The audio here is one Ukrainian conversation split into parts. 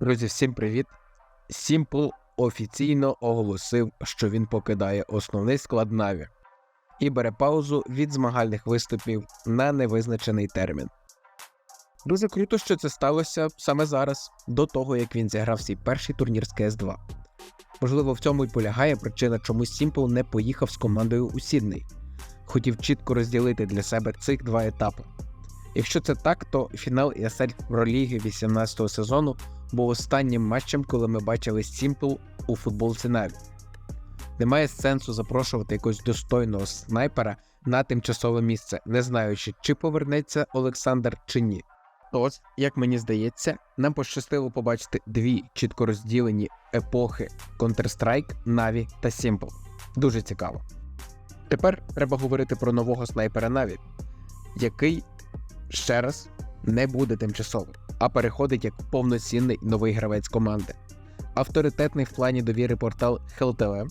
Друзі, всім привіт! Simple офіційно оголосив, що він покидає основний склад Наві і бере паузу від змагальних виступів на невизначений термін. Дуже круто, що це сталося саме зараз, до того як він зіграв свій перший турнір з CS2. Можливо, в цьому й полягає причина, чому Simple не поїхав з командою у Сідней. Хотів чітко розділити для себе цих два етапи. Якщо це так, то фінал ESL Проліги 18-го сезону був останнім матчем, коли ми бачили Simple у футболці Наві. Немає сенсу запрошувати якогось достойного снайпера на тимчасове місце, не знаючи, чи повернеться Олександр чи ні. Тож, як мені здається, нам пощастило побачити дві чітко розділені епохи Counter-Strike, Na'Vi та Simple. Дуже цікаво. Тепер треба говорити про нового снайпера Na'Vi, який ще раз не буде тимчасовим, а переходить як повноцінний новий гравець команди. Авторитетний в плані довіри портал HellTV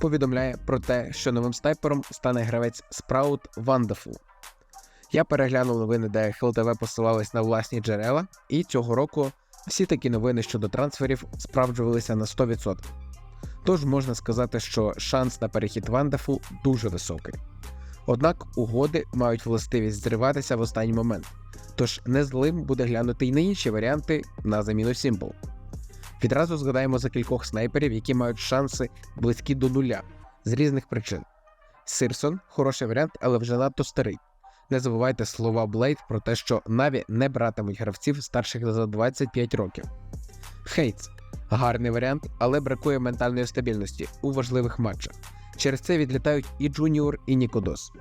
повідомляє про те, що новим снайпером стане гравець Sprout Wonderful. Я переглянув новини, де HellTV посилались на власні джерела, і цього року всі такі новини щодо трансферів справджувалися на 100%. Тож можна сказати, що шанс на перехід Wonderful дуже високий. Однак угоди мають властивість зриватися в останній момент, тож не злим буде глянути й на інші варіанти на заміну Simple. Відразу згадаємо за кількох снайперів, які мають шанси близькі до нуля з різних причин. Сирсон хороший варіант, але вже надто старий. Не забувайте слова Блейд про те, що Наві не братимуть гравців старших за 25 років. Хейтс гарний варіант, але бракує ментальної стабільності у важливих матчах. Через це відлітають і Джуніор, і Нікодос.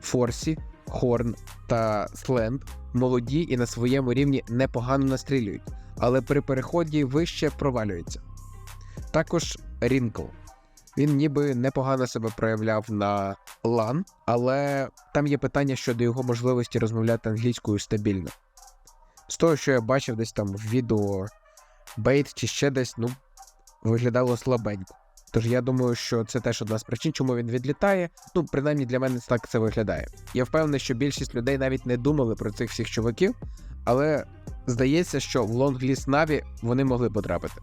Форсі, Хорн та Сленд молоді і на своєму рівні непогано настрілюють, але при переході вище провалюються. Також Рінкл. Він ніби непогано себе проявляв на LAN, але там є питання щодо його можливості розмовляти англійською стабільно. З того, що я бачив десь там в відео Бейт чи ще десь, ну, виглядало слабенько. Тож я думаю, що це теж одна з причин, чому він відлітає. Ну, принаймні для мене так це виглядає. Я впевнений, що більшість людей навіть не думали про цих всіх чуваків, але здається, що в лонгліст Наві вони могли потрапити.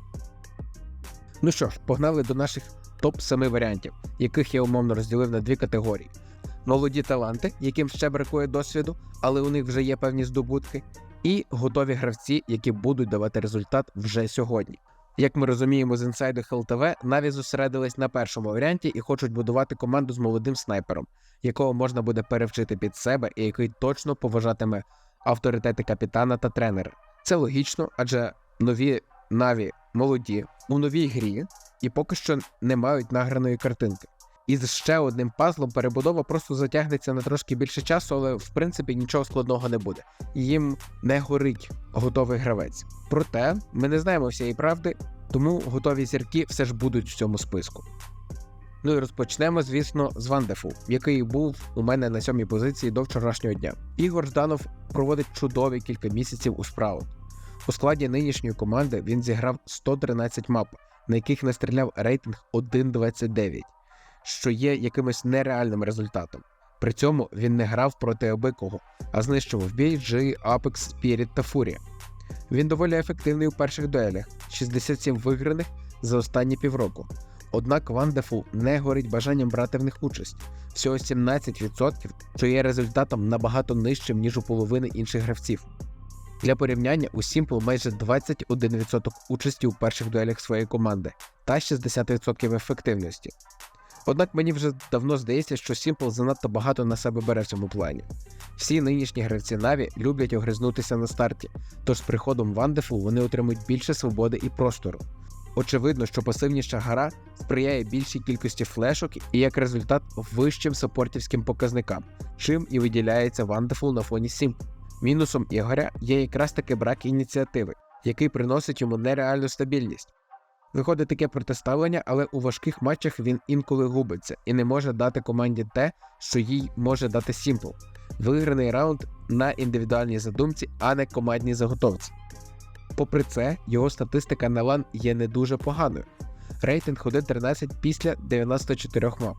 Ну що ж, погнали до наших топ-7 варіантів, яких я умовно розділив на дві категорії: молоді таланти, яким ще бракує досвіду, але у них вже є певні здобутки, і готові гравці, які будуть давати результат вже сьогодні. Як ми розуміємо з інсайду HLTV, Наві зосередились на першому варіанті і хочуть будувати команду з молодим снайпером, якого можна буде перевчити під себе і який точно поважатиме авторитети капітана та тренера. Це логічно, адже нові Наві молоді у новій грі і поки що не мають награної картинки. І з ще одним пазлом перебудова просто затягнеться на трошки більше часу, але в принципі нічого складного не буде. Їм не горить готовий гравець. Проте ми не знаємо всієї правди, тому готові зірки все ж будуть в цьому списку. Ну і розпочнемо, звісно, з Вандефу, який був у мене на сьомій позиції до вчорашнього дня. Ігор Жданов проводить чудові кілька місяців у справу. У складі нинішньої команди він зіграв 113 мап, на яких настріляв рейтинг 1.29 що є якимось нереальним результатом. При цьому він не грав проти обикого, а знищував BG, Apex, Spirit та Furia. Він доволі ефективний у перших дуелях 67 виграних за останні півроку. Однак Вандефул не горить бажанням брати в них участь всього 17%, що є результатом набагато нижчим, ніж у половини інших гравців. Для порівняння у Simple майже 21% участі у перших дуелях своєї команди та 60% ефективності. Однак мені вже давно здається, що Simple занадто багато на себе бере в цьому плані. Всі нинішні гравці Наві люблять огризнутися на старті, тож з приходом Wonderful вони отримують більше свободи і простору. Очевидно, що пасивніша гра сприяє більшій кількості флешок і як результат вищим саппортівським показникам, чим і виділяється Wonderful на фоні Simple. Мінусом Ігоря є якраз таки брак ініціативи, який приносить йому нереальну стабільність. Виходить таке протиставлення, але у важких матчах він інколи губиться і не може дати команді те, що їй може дати Simple. Виграний раунд на індивідуальній задумці, а не командній заготовці. Попри це, його статистика на лан є не дуже поганою. Рейтинг 1.13 після 94 мап.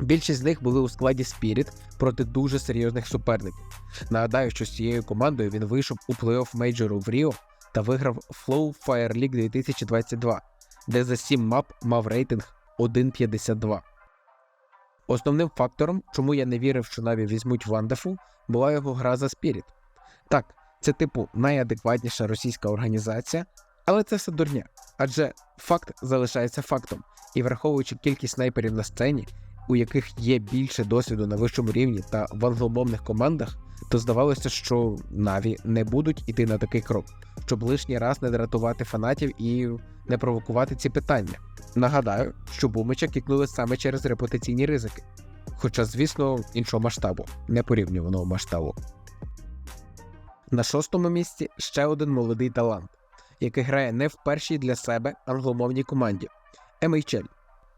Більшість з них були у складі Spirit проти дуже серйозних суперників. Нагадаю, що з цією командою він вийшов у плей-офф мейджору в Ріо та виграв Flow Fire League 2022, де за 7 мап мав рейтинг 1.52. Основним фактором, чому я не вірив, що Наві візьмуть Вандафул, була його гра за Spirit. Так, це типу найадекватніша російська організація, але це все дурня. Адже факт залишається фактом, і враховуючи кількість снайперів на сцені, у яких є більше досвіду на вищому рівні та в англомовних командах, то здавалося, що Наві не будуть іти на такий крок, щоб лишній раз не дратувати фанатів і не провокувати ці питання. Нагадаю, що Бумича кікнули саме через репутаційні ризики. Хоча, звісно, іншого масштабу, непорівнюваного масштабу. На шостому місці ще один молодий талант, який грає не в першій для себе англомовній команді MHL.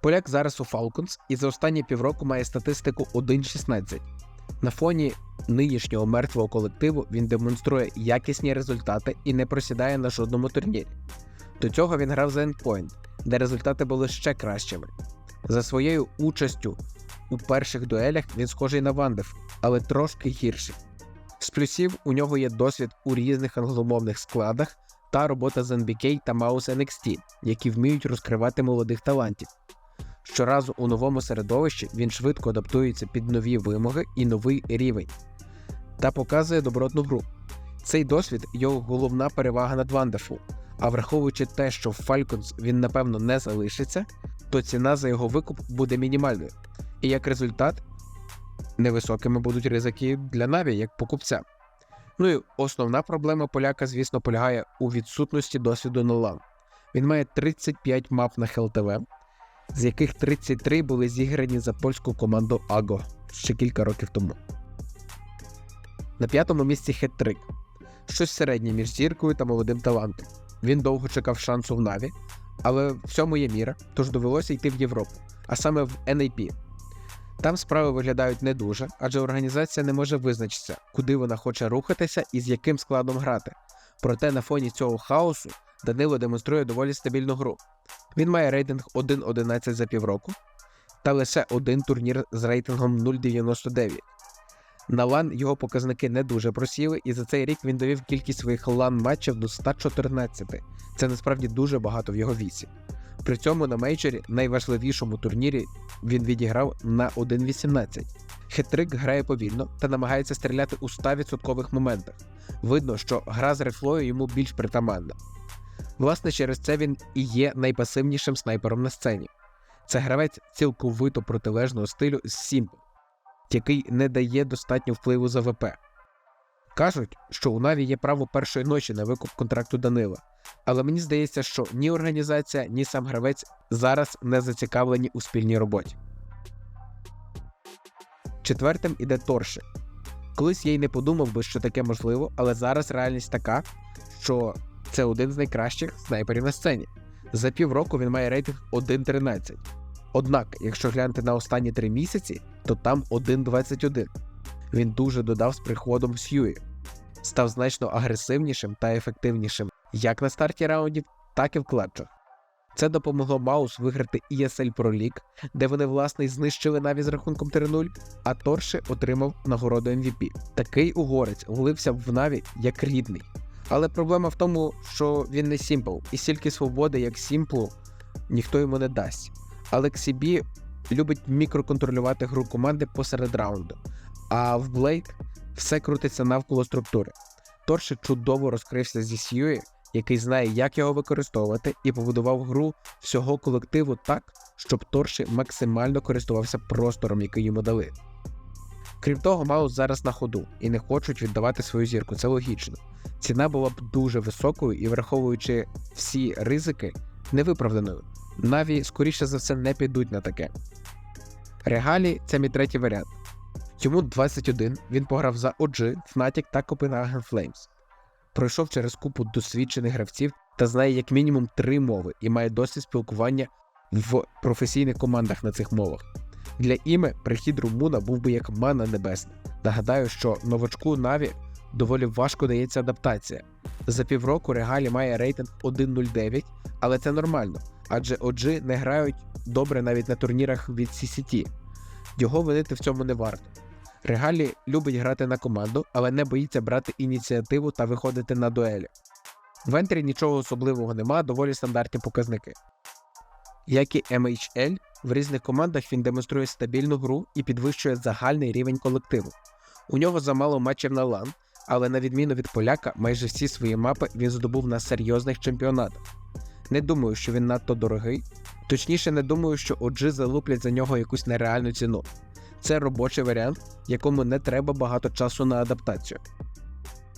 Поляк зараз у Falcons і за останні півроку має статистику 1.16. На фоні нинішнього мертвого колективу він демонструє якісні результати і не просідає на жодному турнірі. До цього він грав за Endpoint, де результати були ще кращими. За своєю участю у перших дуелях він схожий на Вандеф, але трошки гірший. З плюсів у нього є досвід у різних англомовних складах та робота з NBK та Mouse NXT, які вміють розкривати молодих талантів. Щоразу у новому середовищі він швидко адаптується під нові вимоги і новий рівень та показує добротну гру. Цей досвід його головна перевага над Wonderful, а враховуючи те, що в Falcons він напевно не залишиться, то ціна за його викуп буде мінімальною. І як результат, невисокими будуть ризики для Наві як покупця. Ну і основна проблема поляка, звісно, полягає у відсутності досвіду на LAN. Він має 35 мап на ХЛТВ, з яких 33 були зіграні за польську команду AGO ще кілька років тому. На п'ятому місці хет-трик. Щось середнє між зіркою та молодим талантом. Він довго чекав шансу в Наві, але в цьому є міра, тож довелося йти в Європу, а саме в NAP. Там справи виглядають не дуже, адже організація не може визначитися, куди вона хоче рухатися і з яким складом грати. Проте на фоні цього хаосу Данило демонструє доволі стабільну гру. Він має рейтинг 1.11 за півроку та лише один турнір з рейтингом 0.99. На лан його показники не дуже просіли, і за цей рік він довів кількість своїх лан матчів до 114. Це насправді дуже багато в його віці. При цьому на мейджорі, найважливішому турнірі, він відіграв на 1.18. Хетрик грає повільно та намагається стріляти у 100% моментах. Видно, що гра з рефлою йому більш притаманна. Власне, через це він і є найпасивнішим снайпером на сцені. Це гравець цілковито протилежного стилю з Сімпл, який не дає достатньо впливу за ВП. Кажуть, що у Наві є право першої ночі на викуп контракту Данила, але мені здається, що ні організація, ні сам гравець зараз не зацікавлені у спільній роботі. Четвертим іде Торши. Колись я й не подумав би, що таке можливо, але зараз реальність така, що це один з найкращих снайперів на сцені. За півроку він має рейтинг 1.13. Однак, якщо глянути на останні три місяці, то там 1.21. Він дуже додав з приходом Сьюї, став значно агресивнішим та ефективнішим як на старті раундів, так і в клатчах. Це допомогло Маус виграти ESL Pro League, де вони власне й знищили наві з рахунком 3-0, а Торши отримав нагороду MVP. Такий угорець влився в Наві як рідний. Але проблема в тому, що він не Сімпл, і стільки свободи, як Сімплу, ніхто йому не дасть. Але Ксібі любить мікроконтролювати гру команди посеред раунду, а в Блейк все крутиться навколо структури. Торши чудово розкрився зі Сьюї, який знає, як його використовувати, і побудував гру всього колективу так, щоб Торши максимально користувався простором, який йому дали. Крім того, Маус зараз на ходу і не хочуть віддавати свою зірку, це логічно. Ціна була б дуже високою і, враховуючи всі ризики, невиправданою. Наві, скоріше за все, не підуть на таке. Регалі це мій третій варіант. Йому 21, він пограв за OG, Fnatic та Copenhagen Flames. Пройшов через купу досвідчених гравців та знає як мінімум три мови і має досвід спілкування в професійних командах на цих мовах. Для іме прихід Румуна був би як мана небесна. Нагадаю, що новачку Наві доволі важко дається адаптація. За півроку Регалі має рейтинг 1.09, але це нормально, адже OG не грають добре навіть на турнірах від CCT. Його винити в цьому не варто. Регалі любить грати на команду, але не боїться брати ініціативу та виходити на дуелі. В ентрі нічого особливого нема, доволі стандартні показники. Як і MHL, в різних командах він демонструє стабільну гру і підвищує загальний рівень колективу. У нього замало матчів на лан, але на відміну від поляка, майже всі свої мапи він здобув на серйозних чемпіонатах. Не думаю, що він надто дорогий, точніше, не думаю, що OG залуплять за нього якусь нереальну ціну. Це робочий варіант, якому не треба багато часу на адаптацію.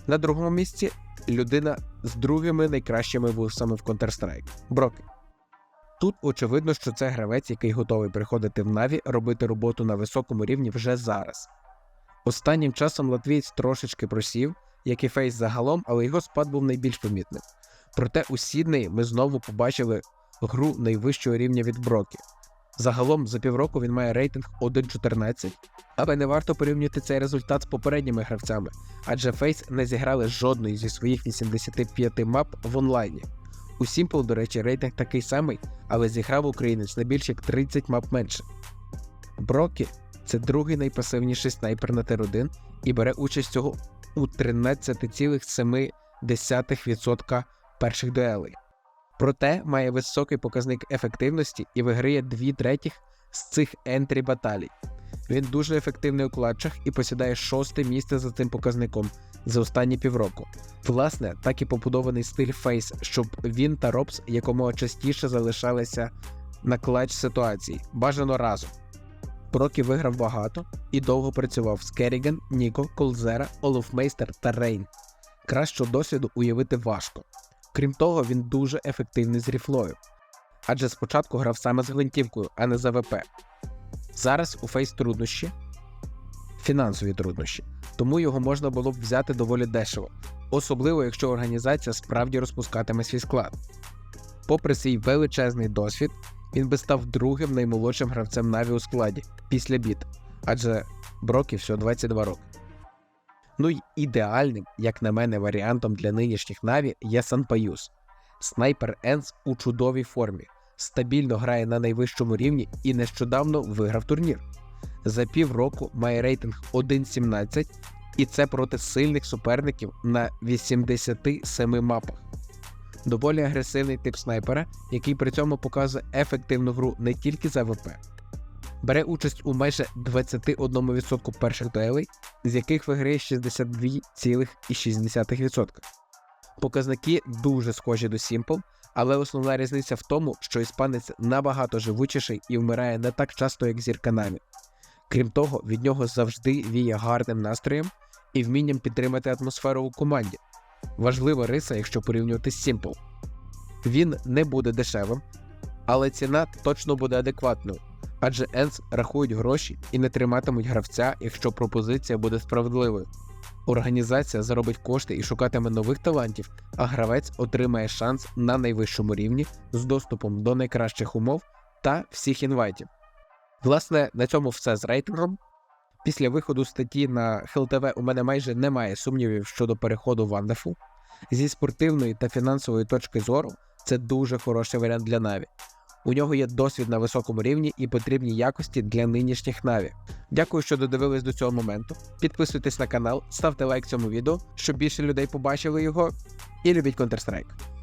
На другому місці людина з другими найкращими вусами в Counter-Strike Броки. Тут очевидно, що це гравець, який готовий приходити в Наві, робити роботу на високому рівні вже зараз. Останнім часом латвієць трошечки просів, як і Фейс загалом, але його спад був найбільш помітним. Проте у Сіднеї ми знову побачили гру найвищого рівня від Брокі. Загалом за півроку він має рейтинг 1.14, але не варто порівнювати цей результат з попередніми гравцями, адже Фейс не зіграли жодної зі своїх 85 мап в онлайні. У Simple, до речі, рейтинг такий самий, але зіграв українець на більш як 30 мап менше. Брокі це другий найпасивніший снайпер на Тир-1 і бере участь цього у 13,7% перших дуелей. Проте має високий показник ефективності і виграє 2 третіх з цих ентрі баталій. Він дуже ефективний у клатчах і посідає шосте місце за цим показником за останні півроку. Власне, так і побудований стиль Фейс, щоб він та Робс якомога частіше залишалися на клатч ситуації, бажано разом. Прокі виграв багато і довго працював з Керріген, Ніко, Колзера, Олофмейстер та Рейн. Кращого досвіду уявити важко. Крім того, він дуже ефективний з ріфлою, адже спочатку грав саме з гвинтівкою, а не з АВП. Зараз у Фейс труднощі, фінансові труднощі, тому його можна було б взяти доволі дешево, особливо якщо організація справді розпускатиме свій склад. Попри свій величезний досвід, він би став другим наймолодшим гравцем Наві у складі після біт, адже Брокі всього 22 роки. Ну й ідеальним, як на мене, варіантом для нинішніх Наві є Санпаюс. Снайпер Енс у чудовій формі, стабільно грає на найвищому рівні і нещодавно виграв турнір. За півроку має рейтинг 1.17, і це проти сильних суперників на 87 мапах. Доволі агресивний тип снайпера, який при цьому показує ефективну гру не тільки за ВП. Бере участь у майже 21% перших дуелей, з яких виграє 62,6%. Показники дуже схожі до Simple, але основна різниця в тому, що іспанець набагато живучіший і вмирає не так часто, як зірка Намі. Крім того, від нього завжди віє гарним настроєм і вмінням підтримати атмосферу у команді. Важлива риса, якщо порівнювати з Simple. Він не буде дешевим, але ціна точно буде адекватною, адже Енс рахують гроші і не триматимуть гравця, якщо пропозиція буде справедливою. Організація заробить кошти і шукатиме нових талантів, а гравець отримає шанс на найвищому рівні з доступом до найкращих умов та всіх інвайтів. Власне, на цьому все з рейтингом. Після виходу статті на HLTV у мене майже немає сумнівів щодо переходу в Wonderful. Зі спортивної та фінансової точки зору це дуже хороший варіант для Наві. У нього є досвід на високому рівні і потрібні якості для нинішніх Наві. Дякую, що додивились до цього моменту. Підписуйтесь на канал, ставте лайк цьому відео, щоб більше людей побачили його. І любіть Counter-Strike.